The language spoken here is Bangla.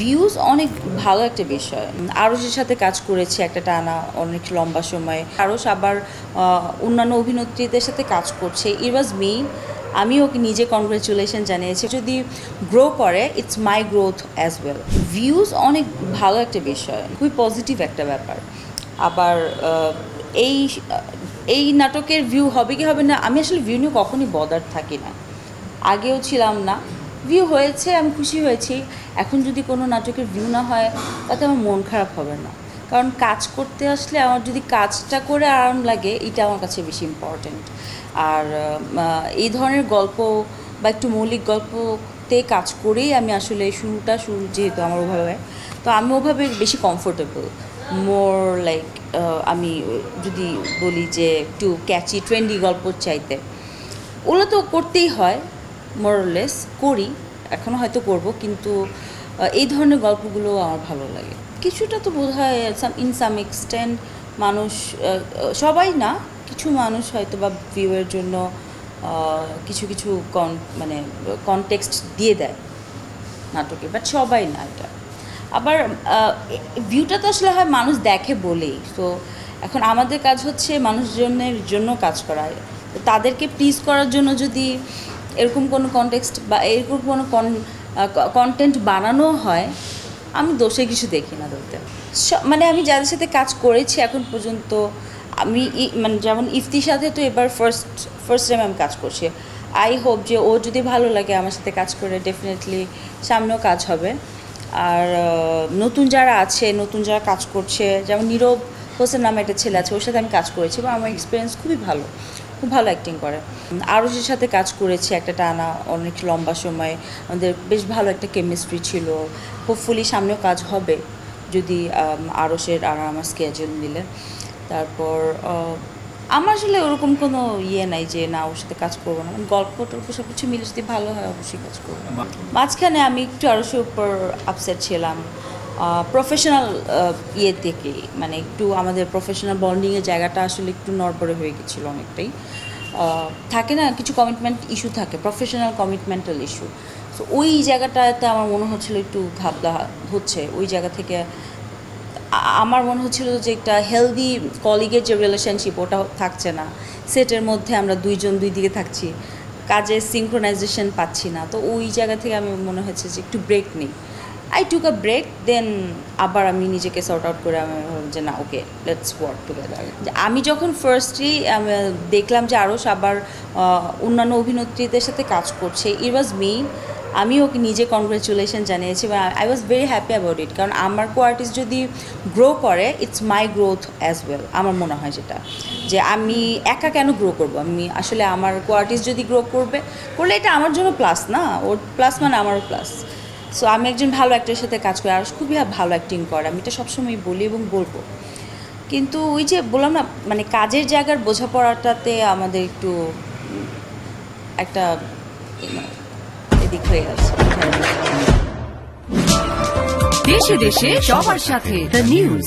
ভিউজ অনেক ভালো একটা বিষয়। আরসের সাথে কাজ করেছি একটা টানা অনেক লম্বা সময় আরস আবার অন্যান্য অভিনেত্রীদের সাথে কাজ করছে। ইট ওয়াজ মি আমি ওকে নিজে কনগ্রেচুলেশন জানিয়েছি। যদি গ্রো করে it's my growth as well views অনেক ভালো একটা বিষয়, খুবই পজিটিভ একটা ব্যাপার। আবার এই এই নাটকের ভিউ হবে কি হবে না, আমি আসলে ভিউ নিয়ে কখনই বদার থাকি না। আগেও ছিলাম না ভিউ হয়েছে, আমি খুশি হয়েছি। এখন যদি কোনো নাটকের ভিউ না হয়, তাতে আমার মন খারাপ হবে না। কারণ কাজ করতে আসলে আমার যদি কাজটা করে আরাম লাগে, এটা আমার কাছে বেশি ইম্পর্ট্যান্ট আর এই ধরনের গল্প বা একটু মৌলিক গল্পতে কাজ করেই আমি আসলে শুরুটা শুরু যেহেতু আমার ওভাবে তো আমি ওভাবে বেশি কমফোর্টেবল মোর লাইক আমি যদি বলি যে একটু ক্যাচি ট্রেন্ডি গল্প চাইতে। ওগুলো তো করতেই হয়। মোরলেস করি, এখনও হয়তো করব, কিন্তু এই ধরনের গল্পগুলো আমার ভালো লাগে। কিছুটা তো বোধ হয় ইন সাম এক্সটেন্ট মানুষ সবাই না, কিছু মানুষ হয়তো বা ভিউয়ের জন্য কিছু কিছু কন মানে কনটেক্সট দিয়ে দেয় নাটকে বাট সবাই না এটা। আবার ভিউটা তো আসলে হয় মানুষ দেখে বলেই তো এখন আমাদের কাজ হচ্ছে মানুষজনের জন্য কাজ করা। তাদেরকে প্লিজ করার জন্য যদি এরকম কোনো কনটেক্সট বা এরকম কোনো কন্টেন্ট বানানো হয়, আমি দোষে কিছু দেখি না ধরতে। মানে আমি যাদের সাথে কাজ করেছি এখন পর্যন্ত, আমি মানে যেমন ইফতির সাথে তো এবার ফার্স্ট ফার্স্ট টাইম আমি কাজ করছি। আই হোপ যে ও যদি ভালো লাগে আমার সাথে কাজ করে ডেফিনেটলি সামনেও কাজ হবে। আর নতুন যারা আছে, নতুন যারা কাজ করছে, যেমন নীরব হোসেন নামে একটা ছেলে আছে, ওর সাথে আমি কাজ করেছি বা আমার এক্সপিরিয়েন্স খুবই ভালো। খুব ভালো অ্যাক্টিং করে। আরসের সাথে কাজ করেছি একটা টানা অনেক লম্বা সময়। আমাদের বেশ ভালো একটা কেমিস্ট্রি ছিল। হোপফুলি সামনেও কাজ হবে যদি আরসের আর আমার স্কেজুল মিলে। তারপর আমার আসলে ওরকম কোনো ইয়ে নাই যে না ওর সাথে কাজ করব না। গল্প টল্প সব কিছু মিলে যদি ভালো হয় অবশ্যই কাজ করব। মাঝখানে আমি একটু আরসের উপর আপসেট ছিলাম। প্রফেশনাল ইয়ে থেকে মানে একটু আমাদের প্রফেশনাল বন্ডিংয়ের জায়গাটা আসলে একটু নড়বড়ে হয়ে গেছিল অনেকটাই। থাকে না, কিছু কমিটমেন্ট ইস্যু থাকে প্রফেশনাল কমিটমেন্টাল ইস্যু তো ওই জায়গাটাতে আমার মনে হচ্ছিল একটু ঘাবলা হচ্ছে, ওই জায়গা থেকে আমার মনে হচ্ছিল যে একটা হেলদি কলিগের যে রিলেশনশিপ ওটা থাকছে না। সেটের মধ্যে আমরা দুইজন দুই দিকে থাকছি, কাজের সিঙ্ক্রোনাইজেশন পাচ্ছি না। তো ওই জায়গা থেকে আমি মনে হচ্ছে যে একটু ব্রেক নিই। আই টুক আ ব্রেক দেন আবার আমি নিজেকে সর্ট আউট করে আমি যে না ওকে লেটস ওয়ার্ক টুগেদার আমি যখন ফার্স্টলি দেখলাম যে আরও আবার অন্যান্য অভিনেত্রীদের সাথে কাজ করছে ইট ওয়াজ মি আমি ওকে নিজে কনগ্রেচুলেশন জানিয়েছি এবং I was very happy about it কারণ আমার কো আর্টিস্ট যদি গ্রো করে it's my growth as well আমার মনে হয় যেটা। যে আমি একা কেন গ্রো করব? আমি আসলে আমার কো আর্টিস্ট যদি গ্রো করবে, করলে এটা আমার জন্য প্লাস না, ওর প্লাস মানে আমারও প্লাস সো আমি একজন ভালো অ্যাক্টরের সাথে কাজ করি, আর খুবই ভালো অ্যাক্টিং করে। আমি এটা সবসময় বলি এবং বলব। কিন্তু ওই যে বললাম না মানে কাজের জায়গার বোঝাপড়াটাতে আমাদের একটু একটা এদিক হয়ে গেছে। দেশে দেশে সবার সাথে দ্য নিউজ